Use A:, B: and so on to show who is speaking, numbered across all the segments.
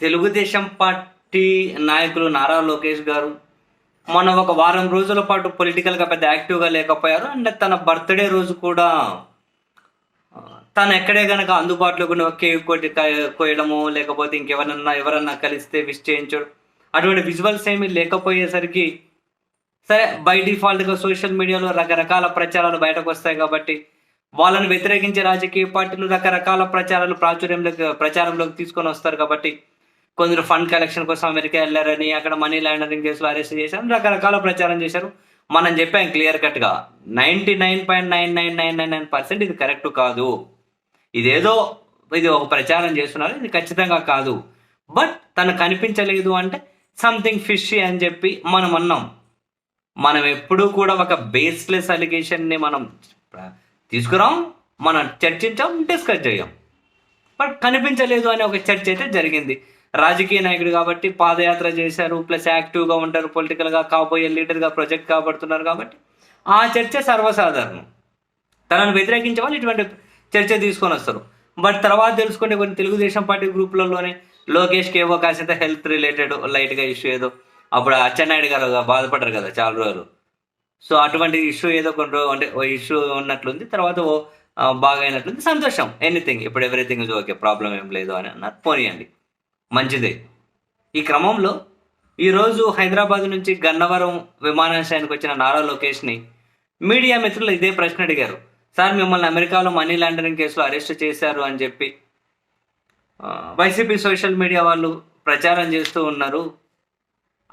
A: Telugu Desam party నాయకులు నారా లోకేష్ గారు మొన్న ఒక వారం రోజుల పాటు పొలిటికల్గా పెద్ద యాక్టివ్గా లేకపోయారు. అండ్ తన బర్త్డే రోజు కూడా తను ఎక్కడే కనుక అందుబాటులో కూడా కేక్ కొట్టి కోయడము లేకపోతే ఇంకెవరన్నా ఎవరన్నా కలిస్తే విష్ చేయించడం. అటువంటి విజువల్స్ ఏమీ లేకపోయేసరికి సరే బై డిఫాల్ట్గా సోషల్ మీడియాలో రకరకాల ప్రచారాలు బయటకు వస్తాయి కాబట్టి వాళ్ళని వ్యతిరేకించే రాజకీయ పార్టీలు రకరకాల ప్రచారాలు ప్రాచుర్యంలోకి ప్రచారంలోకి తీసుకొని వస్తారు కాబట్టి కొందరు ఫండ్ కలెక్షన్ కోసం అమెరికా వెళ్ళారని అక్కడ మనీ లాండరింగ్ కేసులో అరెస్ట్ చేశారు రకరకాల ప్రచారం చేశారు. మనం చెప్పాం క్లియర్ కట్గా ninety nine point nine nine nine nine nine percent ఇది కరెక్ట్ కాదు. ఇదేదో ఇది ఒక ప్రచారం చేస్తున్నారు ఇది ఖచ్చితంగా కాదు. బట్ తను కనిపించలేదు అంటే సంథింగ్ ఫిషీ అని చెప్పి మనం అన్నాం. మనం ఎప్పుడూ కూడా ఒక బేస్లెస్ అలిగేషన్ని మనం తీసుకురాం మనం చర్చించాం డిస్కస్ చేయం. బట్ కనిపించలేదు అనే ఒక చర్చ అయితే జరిగింది. రాజకీయ నాయకుడు కాబట్టి పాదయాత్ర చేశారు ప్లస్ యాక్టివ్గా ఉంటారు పొలిటికల్గా కాబోయే లీడర్గా ప్రొజెక్ట్ కాబడుతున్నారు కాబట్టి ఆ చర్చ సర్వసాధారణం. తనను వ్యతిరేకించే వాళ్ళు ఇటువంటి చర్చ తీసుకొని వస్తారు. బట్ తర్వాత తెలుసుకుంటే కొన్ని తెలుగుదేశం పార్టీ గ్రూపులలోనే లోకేష్కి ఏవో కాసేంత హెల్త్ రిలేటెడ్ లైట్గా ఇష్యూ ఏదో అప్పుడు అచ్చెన్నాయుడు గారు బాధపడ్డారు కదా చాలా రోజులు. సో అటువంటి ఇష్యూ ఏదో కొన్ని రోజు అంటే ఓ ఇష్యూ ఉన్నట్లుంది తర్వాత ఓ బాగా అయినట్లుంది సంతోషం ఎనీథింగ్ ఇప్పుడు ఎవ్రీథింగ్ ఇస్ ఓకే ప్రాబ్లం ఏం లేదు అని అన్నారు పోనీయండి. మంచిదే. ఈ క్రమంలో ఈరోజు హైదరాబాద్ నుంచి గన్నవరం విమానాశ్రయానికి వచ్చిన నారా లోకేష్ని మీడియా మిత్రులు ఇదే ప్రశ్న అడిగారు. సార్ మిమ్మల్ని అమెరికాలో మనీ లాండరింగ్ కేసులో అరెస్ట్ చేశారు అని చెప్పి వైసీపీ సోషల్ మీడియా వాళ్ళు ప్రచారం చేస్తూ ఉన్నారు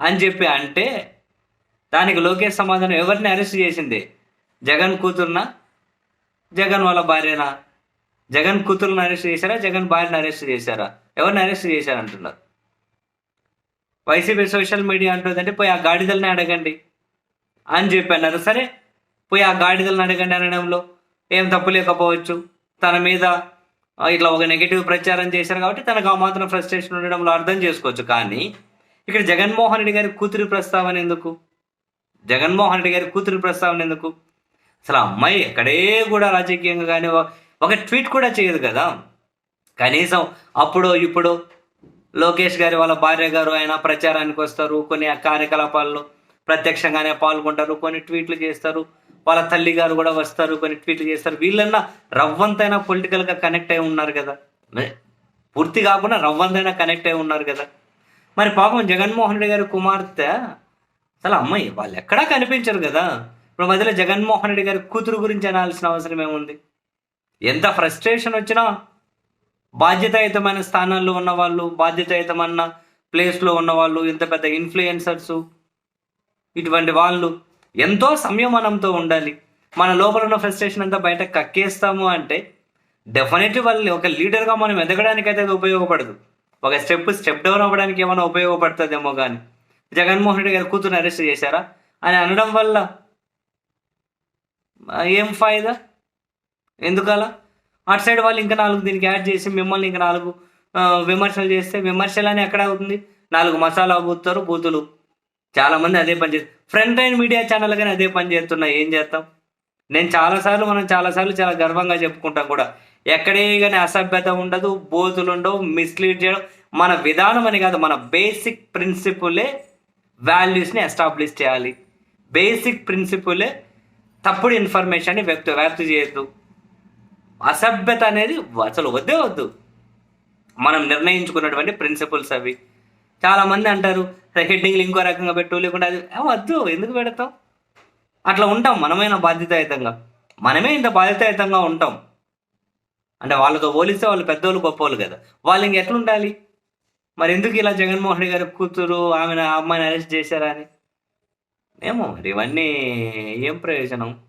A: అని చెప్పి అంటే దానికి లోకేష్ సమాధానం ఎవరిని అరెస్ట్ చేసింది? జగన్ కూతుర్నా? జగన్ వాళ్ళ భార్యనా? జగన్ కూతురుని అరెస్ట్ చేశారా? జగన్ భార్యను అరెస్ట్ చేశారా? ఎవరిని అరెస్ట్ చేశారు అంటున్నారు వైసీపీ సోషల్ మీడియా అంటుందంటే పోయి ఆ గాడిదల్ని అడగండి అని చెప్పన్నారు. సరే పోయి ఆ గాడిదలను అడగండి అనడంలో ఏం తప్పు లేకపోవచ్చు? తన మీద ఇట్లా ఒక నెగిటివ్ ప్రచారం చేశారు కాబట్టి తనకు ఆ మాత్రం ఫ్రస్ట్రేషన్ ఉండడంలో అర్థం చేసుకోవచ్చు. కానీ ఇక్కడ జగన్మోహన్ రెడ్డి గారి కూతురి ప్రస్తావన ఎందుకు? జగన్మోహన్ రెడ్డి గారి కూతురి ప్రస్తావన ఎందుకు? అసలు ఆ అమ్మాయి ఎక్కడే కూడా రాజకీయంగా కానీ ఒక ట్వీట్ కూడా చేయదు కదా. కనీసం అప్పుడు ఇప్పుడు లోకేష్ గారి వాళ్ళ భార్య గారు ఆయన ప్రచారానికి వస్తారు కొన్ని కార్యకలాపాల్లో ప్రత్యక్షంగానే పాల్గొంటారు కొన్ని ట్వీట్లు చేస్తారు వాళ్ళ తల్లి గారు కూడా వస్తారు కొన్ని ట్వీట్లు చేస్తారు. వీళ్ళన్నా రవ్వంతైనా పొలిటికల్గా కనెక్ట్ అయి ఉన్నారు కదా. పూర్తి కాకుండా రవ్వంతైనా కనెక్ట్ అయి ఉన్నారు కదా. మరి పాపం జగన్మోహన్ రెడ్డి గారి కుమార్తె అసలు అమ్మాయి వాళ్ళు ఎక్కడా కనిపించరు కదా. ఇప్పుడు మధ్యలో జగన్మోహన్ రెడ్డి గారి కూతురు గురించి అనాల్సిన అవసరం ఏముంది? ఎంత ఫ్రస్ట్రేషన్ వచ్చినా బాధ్యతాయుతమైన స్థానాల్లో ఉన్నవాళ్ళు బాధ్యతాయుతమైన ప్లేస్లో ఉన్నవాళ్ళు ఇంత పెద్ద ఇన్ఫ్లుయెన్సర్స్ ఇటువంటి వాళ్ళు ఎంతో సంయమనంతో ఉండాలి. మన లోపల ఉన్న ఫ్రస్ట్రేషన్ అంతా బయట కక్కేస్తాము అంటే డెఫినెట్లీ వాళ్ళని ఒక లీడర్గా మనం ఎదగడానికి అయితే అది ఉపయోగపడదు. ఒక స్టెప్ స్టెప్ డౌన్ అవ్వడానికి ఏమైనా ఉపయోగపడుతుందేమో కానీ జగన్మోహన్ రెడ్డి గారు కూతురు అరెస్ట్ చేశారా? అని అనడం వల్ల ఏం ఫాయిదా? ఎందుకలా? అటు సైడ్ వాళ్ళు ఇంకా నాలుగు దీనికి యాడ్ చేసి మిమ్మల్ని ఇంకా నాలుగు విమర్శలు చేస్తే విమర్శలు అని ఎక్కడ అవుతుంది? నాలుగు మసాలా బూతారు బూతులు. చాలామంది అదే పని చేస్తారు ఫ్రంట్ లైన్ మీడియా ఛానల్ కానీ అదే పని చేస్తున్నాయి ఏం చేస్తాం? నేను చాలాసార్లు మనం చాలాసార్లు చాలా గర్వంగా చెప్పుకుంటాం కూడా. ఎక్కడే కానీ అసభ్యత ఉండదు బోతులు ఉండవు మిస్లీడ్ చేయడం మన విధానం అని కాదు మన బేసిక్ ప్రిన్సిపులే వాల్యూస్ని ఎస్టాబ్లిష్ చేయాలి. బేసిక్ ప్రిన్సిపులే తప్పుడు ఇన్ఫర్మేషన్ని వ్యక్తి వ్యాప్తి చేయొద్దు. అసభ్యత అనేది అసలు వద్దే వద్దు. మనం నిర్ణయించుకున్నటువంటి ప్రిన్సిపల్స్ అవి. చాలా మంది అంటారు హెడ్డింగ్లు ఇంకో రకంగా పెట్టు లేకుండా అది వద్దు ఎందుకు పెడతాం? అట్లా ఉంటాం మనమైన బాధ్యతాయుతంగా. మనమే ఇంత బాధ్యతాయుతంగా ఉంటాం. అంటే వాళ్ళతో పోలిస్తే వాళ్ళు పెద్దోళ్ళు గొప్పవాళ్ళు కదా. వాళ్ళు ఇంక ఎట్లా ఉండాలి మరి ఎందుకు ఇలా జగన్మోహన్ రెడ్డి గారి కూతురు ఆమె అమ్మాయిని అరెస్ట్ చేశారా అని? ఏమో మరి ఇవన్నీ ఏం ప్రయోజనం?